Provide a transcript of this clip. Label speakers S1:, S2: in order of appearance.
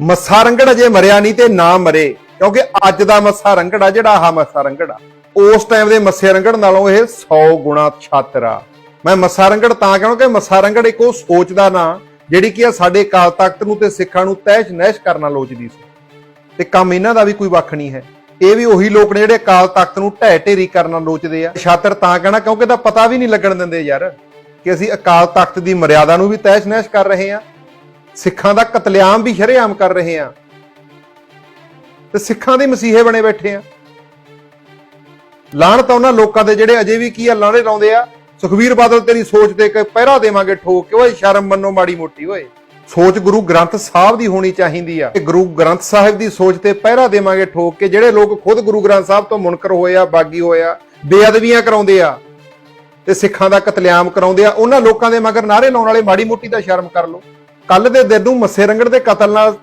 S1: ਮੱਸਾ ਰੰਗੜ ਅਜੇ ਮਰਿਆ ਨਹੀਂ ਤੇ ਨਾ ਮਰੇ, ਕਿਉਂਕਿ ਅੱਜ ਦਾ ਮੱਸਾ ਰੰਗੜ ਆ, ਜਿਹੜਾ ਆਹ ਮੱਸਾ ਰੰਗੜ ਆ। ਉਸ ਟਾਈਮ ਦੇ ਮੱਸੇ ਰੰਗੜ ਨਾਲੋਂ ਇਹ 100 ਗੁਣਾ ਛਾਤਰ ਆ। ਮੈਂ ਮੱਸਾ ਰੰਗੜ ਤਾਂ ਕਹਾਂ ਕਿ ਮੱਸਾ ਰੰਗੜ ਇੱਕ ਉਹ ਸੋਚ ਦਾ ਨਾਂ, ਜਿਹੜੀ ਕਿ ਆ ਸਾਡੇ ਕਾਲ ਤਖਤ ਨੂੰ ਤੇ ਸਿੱਖਾਂ ਨੂੰ ਤਹਿਸ਼ ਨਹਿਸ਼ ਕਰਨਾ ਲੋਚਦੀ ਸੀ। ਤੇ ਕੰਮ ਇਹਨਾਂ ਦਾ ਵੀ ਕੋਈ ਵੱਖ ਨਹੀਂ ਹੈ। ਇਹ ਵੀ ਉਹੀ ਲੋਕ ਨੇ ਜਿਹੜੇ ਅਕਾਲ ਤਖਤ ਨੂੰ ਢਹਿ ਢੇਰੀ ਕਰਨਾ ਲੋਚਦੇ ਆ। ਛਾਤਰ ਤਾਂ ਕਹਿਣਾ ਕਿਉਂਕਿ ਤਾਂ ਪਤਾ ਵੀ ਨਹੀਂ ਲੱਗਣ ਦਿੰਦੇ ਯਾਰ, ਕਿ ਅਸੀਂ ਅਕਾਲ ਤਖਤ ਦੀ ਮਰਿਆਦਾ ਨੂੰ ਵੀ ਤਹਿਸ਼ ਨਹਿਸ਼ ਕਰ ਰਹੇ ਆ ਸਿੱਖਾਂ ਦਾ ਕਤਲੇਆਮ ਵੀ ਸ਼ਰੇਆਮ ਕਰ ਰਹੇ ਆ। ਤੇ ਸਿੱਖਾਂ ਦੇ ਮਸੀਹੇ ਬਣੇ ਬੈਠੇ ਆ। ਲਾਹਣਤ ਉਹਨਾਂ ਲੋਕਾਂ ਦੇ ਜਿਹੜੇ ਅਜੇ ਵੀ ਕੀ ਆ ਲਾਣੇ ਲਾਉਂਦੇ ਆ। ਸੁਖਵੀਰ ਬਾਦਲ ਤੇਰੀ ਸੋਚ ਤੇ ਕਿ ਪਹਿਰਾ ਦੇਵਾਂਗੇ ਠੋਕ ਕੇ, ਓਏ ਸ਼ਰਮ ਮੰਨੋ ਮਾੜੀ ਮੋਟੀ, ਓਏ। ਸੋਚ ਗੁਰੂ ਗ੍ਰੰਥ ਸਾਹਿਬ ਦੀ ਹੋਣੀ ਚਾਹੀਦੀ ਆ। ਕਿ ਗੁਰੂ ਗ੍ਰੰਥ ਸਾਹਿਬ ਦੀ ਸੋਚ ਤੇ ਪਹਿਰਾ ਦੇਵਾਂਗੇ ਠੋਕ ਕੇ, ਜਿਹੜੇ ਲੋਕ ਖੁਦ ਗੁਰੂ ਗ੍ਰੰਥ ਸਾਹਿਬ ਤੋਂ ਮੁਨਕਰ ਹੋਏ ਆ, ਬਾਗੀ ਹੋਏ ਆ, ਬੇਅਦਬੀਆਂ ਕਰਾਉਂਦੇ ਆ, ਤੇ ਸਿੱਖਾਂ ਦਾ ਕਤਲੇਆਮ ਕਰਾਉਂਦੇ ਆ, ਉਹਨਾਂ ਲੋਕਾਂ ਦੇ ਮਗਰ ਨਾਰੇ ਲਾਉਣ ਵਾਲੇ ਮਾੜੀ ਮੋਟੀ ਦਾ ਸ਼ਰਮ ਕਰ ਲਓ। ਕੱਲ ਦੇ ਦਿਨ ਨੂੰ ਮੱਸੇ ਰੰਗੜ ਦੇ ਕਤਲ ਨਾਲ